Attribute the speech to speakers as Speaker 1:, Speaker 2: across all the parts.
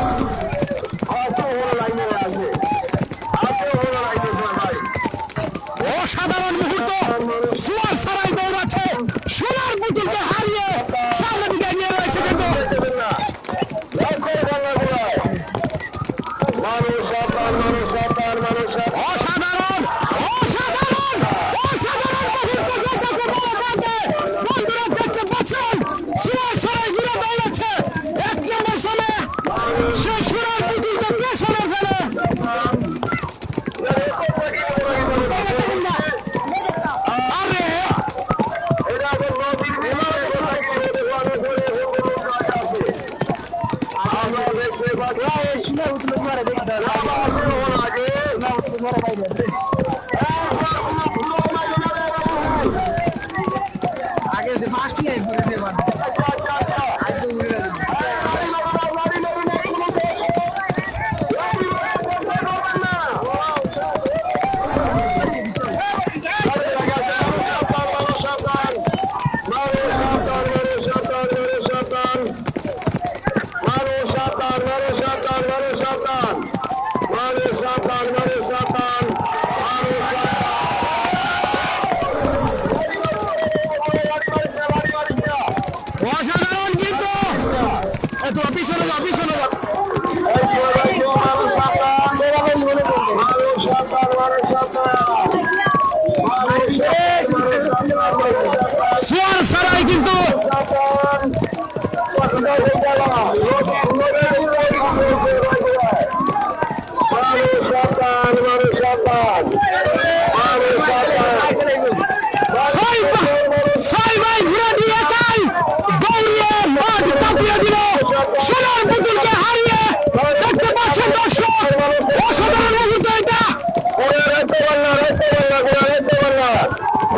Speaker 1: え? ಇಲ್ಲ ಉತ್ತರ ಬಾರ ಬೇಕಿದ್ದ ನಾವು ಉತ್ತರ ಬಾರ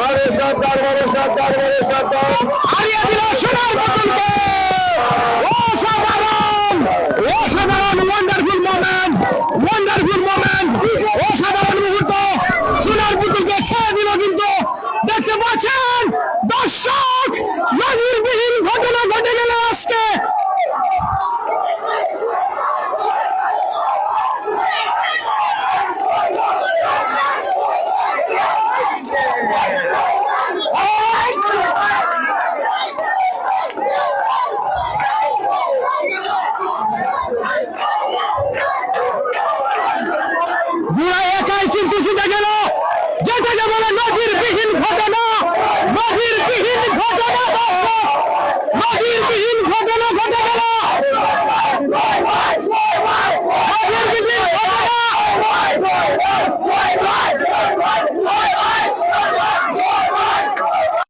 Speaker 1: বড় সরকার বড় সরকার বড় সরকার। হারিয়ে দিল সোনার প্রকল্প। বুড়া একাই কিন্তু জিতে গেল যেটাকে বলে নজিরবিহীন ঘটনা নজিরবিহীন ঘটনা নজির